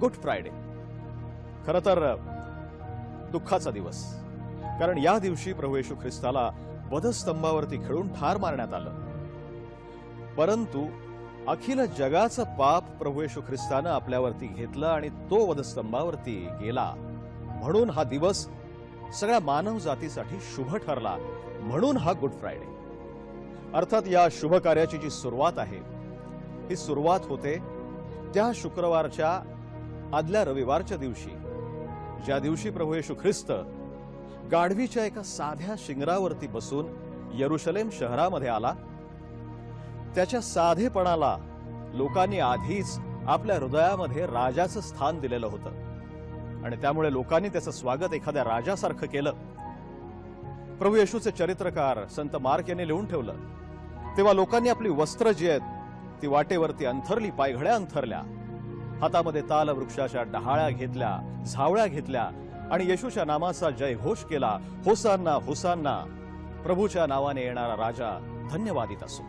Good Friday. खर तर दुःखाचा दिवस. कारण या दिवशी प्रभू येशू ख्रिस्ताला वधस्तंभावरती खेळून ठार मारण्यात आलं. परंतु अखिल जगाचं पाप प्रभू येशू ख्रिस्तानं आपल्यावरती घेतलं आणि तो वधस्तंभावरती गेला. म्हणून हा दिवस सगळ्या मानव जातीसाठी शुभ ठरला. म्हणून हा गुड फ्रायडे. अर्थात या शुभ कार्याची जी सुरुवात आहे ही सुरुवात होते त्या शुक्रवारच्या आदल्या रविवारच्या दिवशी. ज्या दिवशी प्रभू येशू ख्रिस्त गाढवीच्या एका साध्या शिंगरावरती बसून यरुशलेम शहरामध्ये आला त्याच्या साधेपणाला लोकांनी आधीच आपल्या हृदयामध्ये राजाचं स्थान दिलेलं होतं. आणि त्यामुळे लोकांनी त्याचं स्वागत एखाद्या राजासारखं केलं. प्रभू येशूचे चरित्रकार संत मार्क यांनी लिहून ठेवलं तेव्हा लोकांनी आपली वस्त्र जी आहेत ती वाटेवरती अंथरली पायघड्या अंथरल्या. हातामध्ये ताल वृक्षाच्या डहाळ्या घेतल्या झावळ्या घेतल्या आणि येशूच्या नामाचा जयघोष केला होसांना होसांना प्रभूच्या नावाने येणारा राजा धन्यवादित असो.